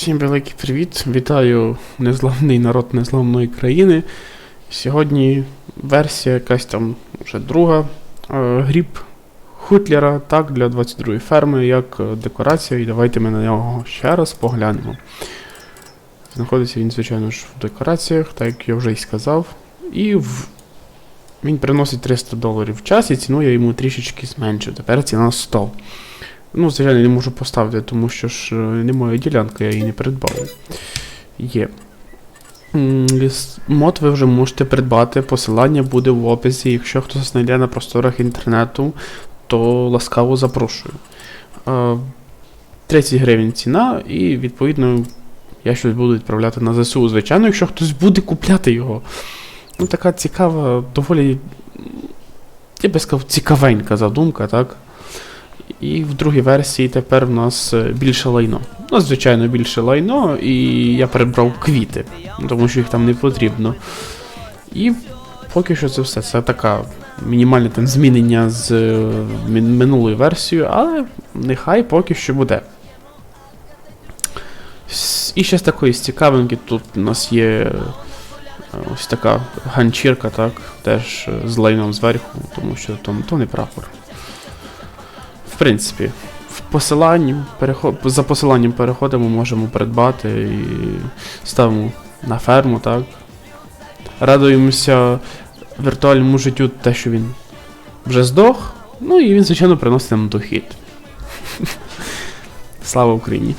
Всім великий привіт! Вітаю незламний народ незламної країни. Сьогодні версія якась там вже друга. Е, Гріб Хутлера, так, для 22-ї ферми, як е, декорація, і давайте ми на нього ще раз поглянемо. Знаходиться він, звичайно ж, в декораціях, так як я вже й сказав. І в... він приносить 300 доларів в час, і ціну я йому трішечки зменшив. Тепер ціна 100. Ну, звичайно, не можу поставити, тому що ж е, немає ділянки, я її не придбав. Є. Мод ви вже можете придбати, посилання буде в описі. Якщо хтось знайде на просторах інтернету, то ласкаво запрошую. Е, 30 гривень ціна, і відповідно я щось буду відправляти на ЗСУ. Звичайно, якщо хтось буде купляти його. Ну, така цікава, доволі. Я би сказав, цікавенька задумка, так? І в другій версії тепер в нас е, більше лайно. Ну, звичайно, більше лайно, і я перебрав квіти, тому що їх там не потрібно. І поки що це все. Це така мінімальне там змінення з е, минулою версією, але нехай поки що буде. І ще з такої цікавинки тут у нас є е, ось така ганчірка, так, теж з лайном зверху, тому що там то не прапор. Принципі, в посиланні, переход, за посиланням переходимо, можемо придбати і ставимо на ферму, так. Радуємося віртуальному життю те, що він вже здох. Ну і він, звичайно, приносить нам дохід. Слава Україні!